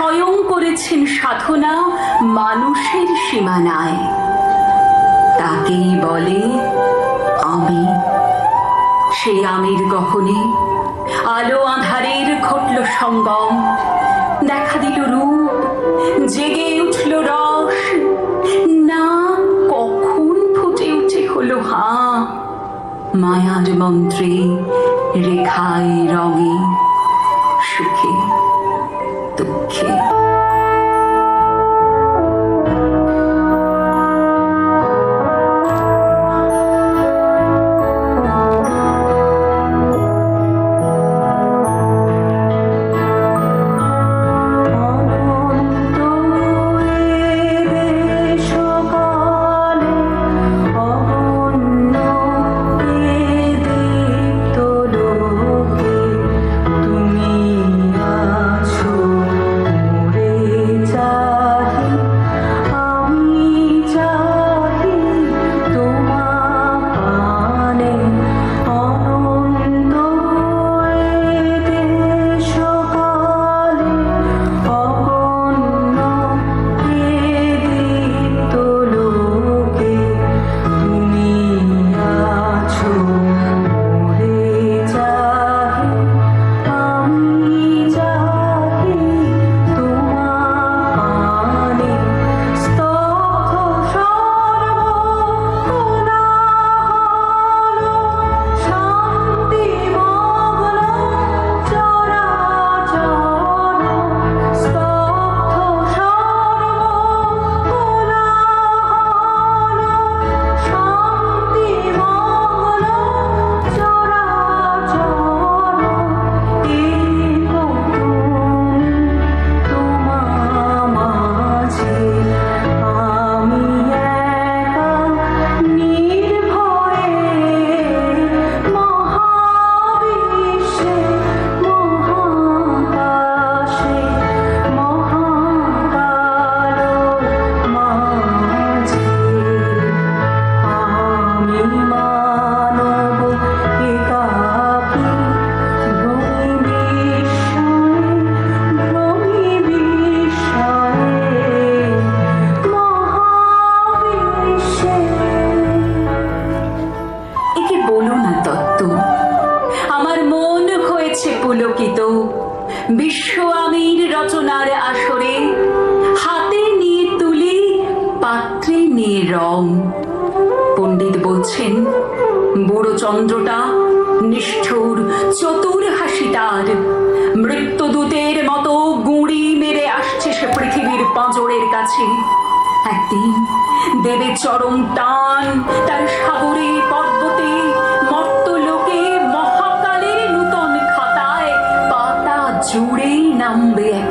স্বয়ং করেছেন সাধনা মানুষের সীমানায়। তাকেই বলে আমি। সেই আমির গহনে আলো আধারের ঘটল সঙ্গম। দেখা দিল রূপ, জেগে উঠল রস। না, কখন ফুটে উঠে হলো হা? মায়ার মন্ত্রে রেখায় রঙে সুখে। দুঃখে একে পাঁজরের কাছে। একদিন দেবে চরম টান তার সাগরে, পর্বতে, মর্ত লোকে মহাকালের নূতন খাতায় পাতা জুড়েই নামবে একটা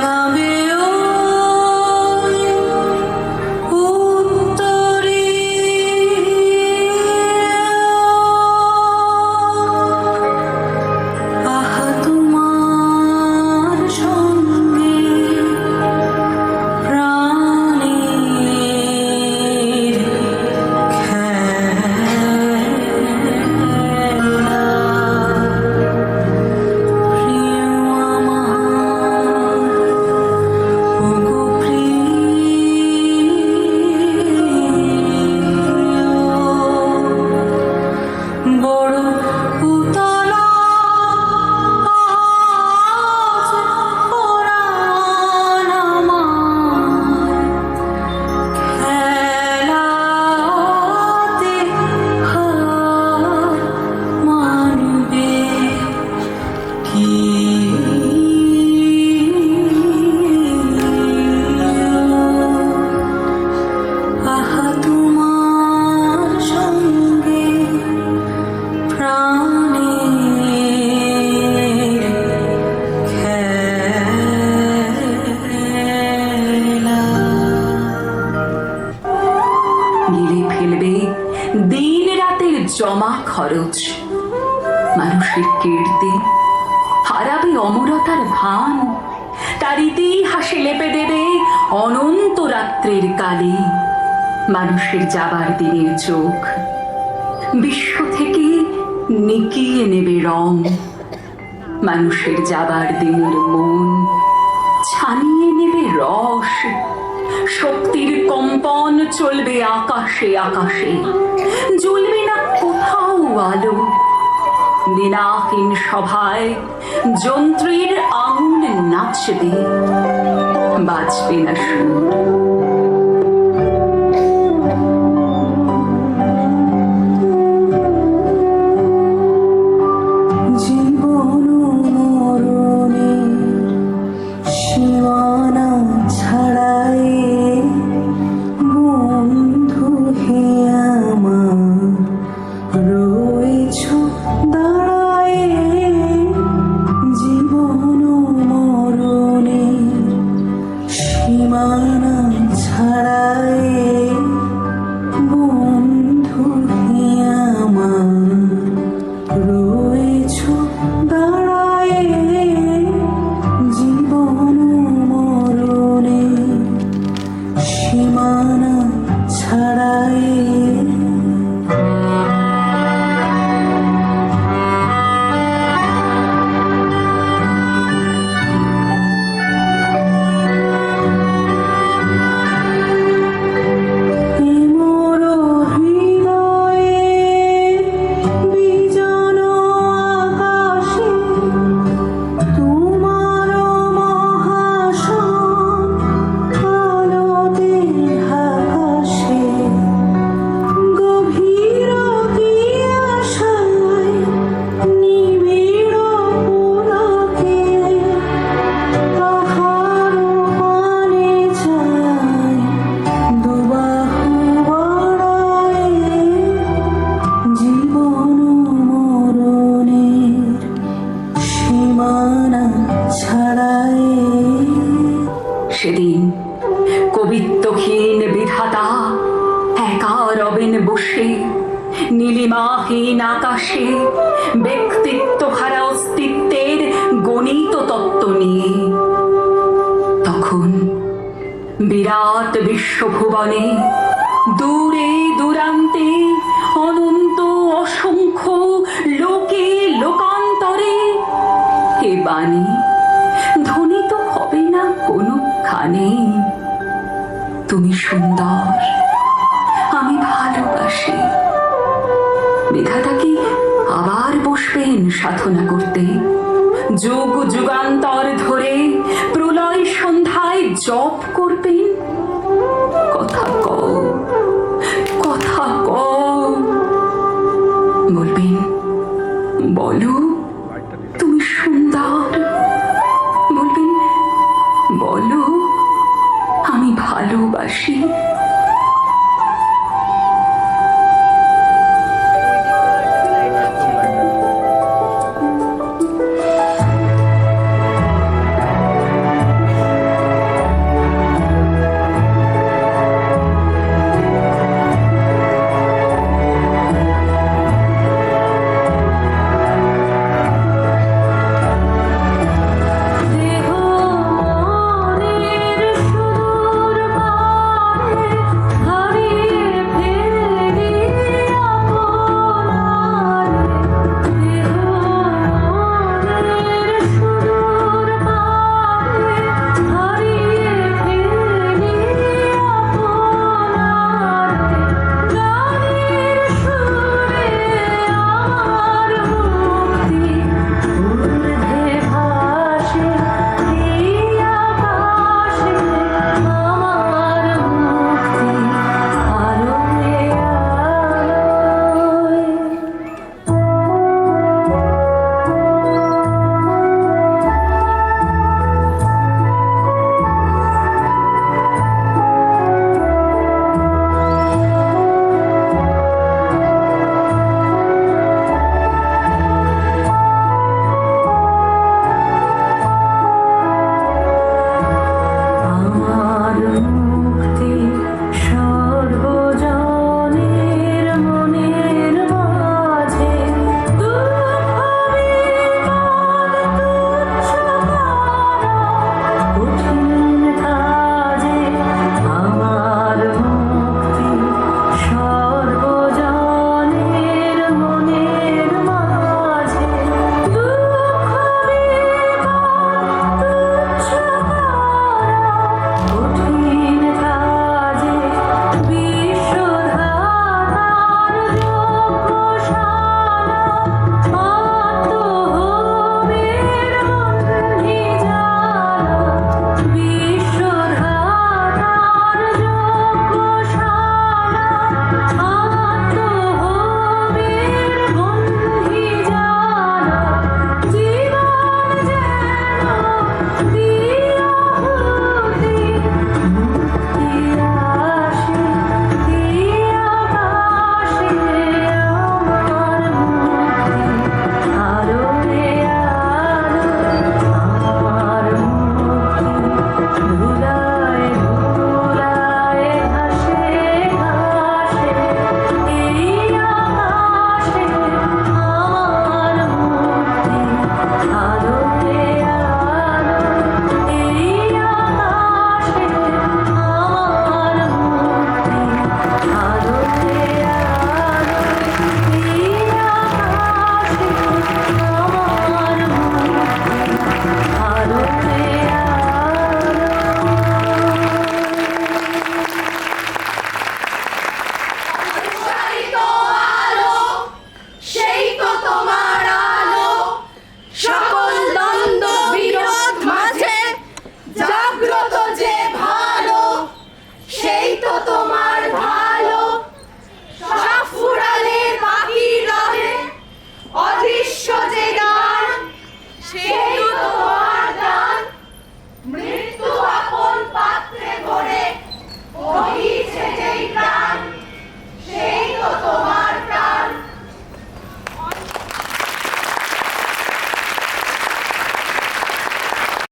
I'll be you. খরচ, মানুষের কীর্তি, হারাবে অমরতার ভান, তার ইতিহাসে লেপে দেবে অনন্ত রাত্রের কালে মানুষের যাবার দিনের চোখ। বিশ্ব থেকে নিকিয়ে নেবে রং, মানুষের যাবার দিনের মন, ছানিয়ে নেবে রস, শক্তির কম্পন চলবে আকাশে আকাশে। জ্বলবে না কোথাও আলো বিনাহীন সভায় যন্ত্রীর আঙুল নাচবে বাজবে না শুনবে só